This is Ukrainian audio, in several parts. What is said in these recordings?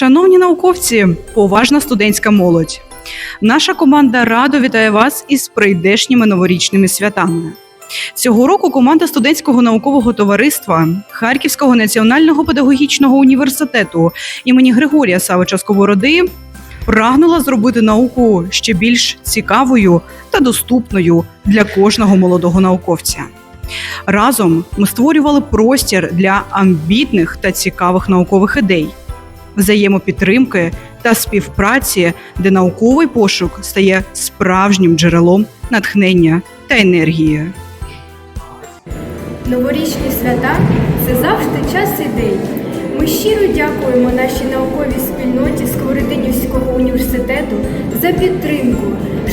Шановні науковці, поважна студентська молодь. Наша команда радо вітає вас із прийдешніми новорічними святами. Цього року команда студентського наукового товариства Харківського національного педагогічного університету імені Григорія Савича Сковороди прагнула зробити науку ще більш цікавою та доступною для кожного молодого науковця. Разом ми створювали простір для амбітних та цікавих наукових ідей, взаємопідтримки та співпраці, де науковий пошук стає справжнім джерелом натхнення та енергії. Новорічні свята це завжди час ідей. Ми щиро дякуємо нашій науковій спільноті Сковородинівського університету за підтримку,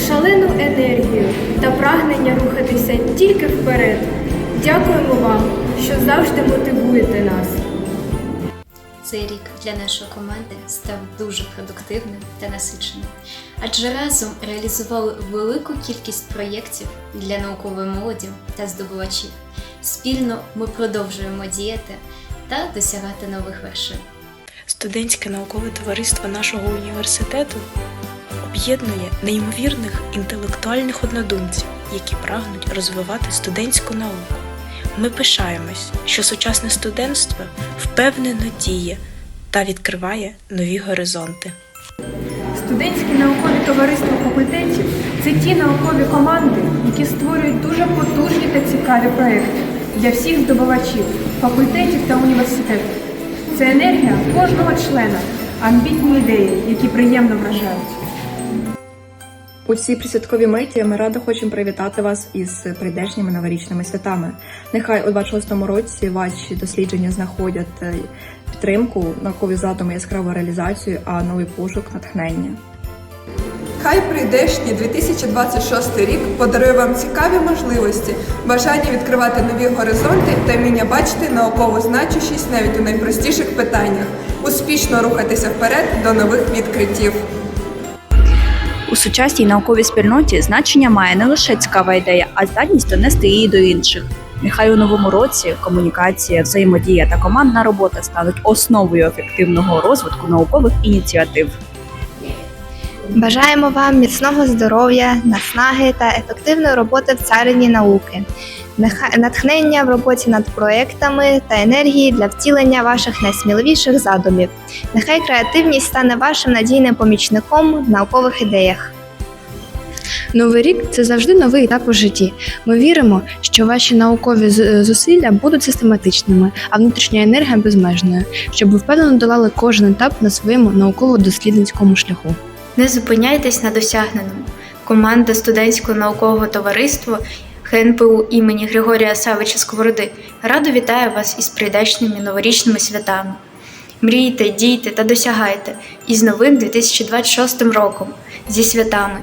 шалену енергію та прагнення рухатися тільки вперед. Дякуємо вам, що завжди мотивуєте нас. Цей рік для нашої команди став дуже продуктивним та насиченим, адже разом реалізували велику кількість проєктів для наукової молоді та здобувачів. Спільно ми продовжуємо діяти та досягати нових вершин. Студентське наукове товариство нашого університету об'єднує неймовірних інтелектуальних однодумців, які прагнуть розвивати студентську науку. Ми пишаємось, що сучасне студентство впевнено діє та відкриває нові горизонти. Студентські наукові товариства факультетів це ті наукові команди, які створюють дуже потужні та цікаві проекти для всіх здобувачів, факультетів та університетів. Це енергія кожного члена, амбітні ідеї, які приємно вражають. У цій присвятковій миті ми радо хочемо привітати вас із прийдешніми новорічними святами. Нехай у 26-му році ваші дослідження знаходять е, підтримку, наукові задуми, яскраву реалізацію, а новий пошук натхнення. Хай прийдешній 2026 рік подарує вам цікаві можливості, бажання відкривати нові горизонти та вміння бачити наукову значущість навіть у найпростіших питаннях, успішно рухатися вперед до нових відкриттів. У сучасній науковій спільноті значення має не лише цікава ідея, а здатність донести її до інших. Нехай у новому році комунікація, взаємодія та командна робота стануть основою ефективного розвитку наукових ініціатив. Бажаємо вам міцного здоров'я, наснаги та ефективної роботи в царині науки, натхнення в роботі над проектами та енергії для втілення ваших найсміливіших задумів. Нехай креативність стане вашим надійним помічником в наукових ідеях. Новий рік це завжди новий етап у житті. Ми віримо, що ваші наукові зусилля будуть систематичними, а внутрішня енергія безмежною, щоб ви впевнено долали кожен етап на своєму науково-дослідницькому шляху. Не зупиняйтесь на досягненому. Команда студентського наукового товариства ХНПУ імені Григорія Савича Сковороди радо вітає вас із прийдешніми новорічними святами. Мрійте, дійте та досягайте із новим 2026 роком зі святами.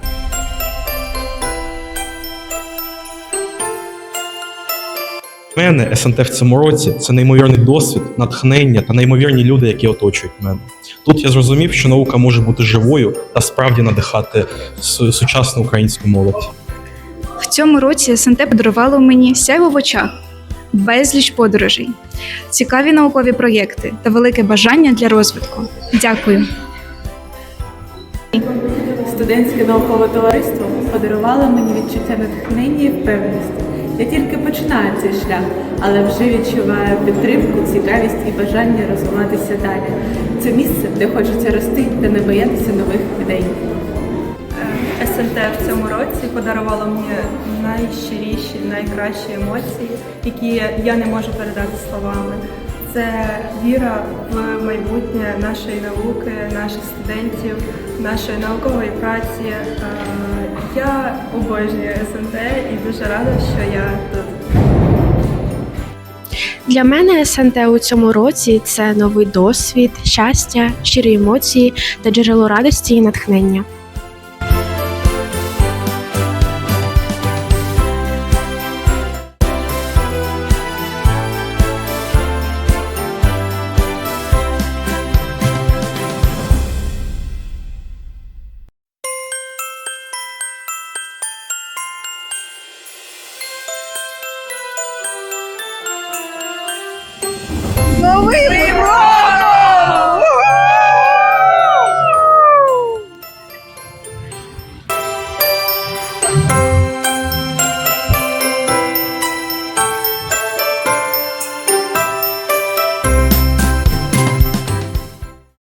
Мене СНТ в цьому році це неймовірний досвід, натхнення та неймовірні люди, які оточують мене. Тут я зрозумів, що наука може бути живою та справді надихати сучасну українську молодь. В цьому році СНТ подарувало мені сяйво в очах, безліч подорожей, цікаві наукові проєкти та велике бажання для розвитку. Дякую. Студентське наукове товариство подарувало мені відчуття натхнення і впевненості. Я тільки починаю цей шлях, але вже відчуваю підтримку, цікавість і бажання розвиватися далі. Це місце, де хочеться рости та не боятися нових ідей. СНТ в цьому році подарувало мені найщиріші, найкращі емоції, які я не можу передати словами. Це віра в майбутнє нашої науки, наших студентів, нашої наукової праці. Е, Я обожнюю СНТ і дуже рада, що я тут. Для мене СНТ у цьому році це новий досвід, щастя, щирі емоції та джерело радості і натхнення. 微博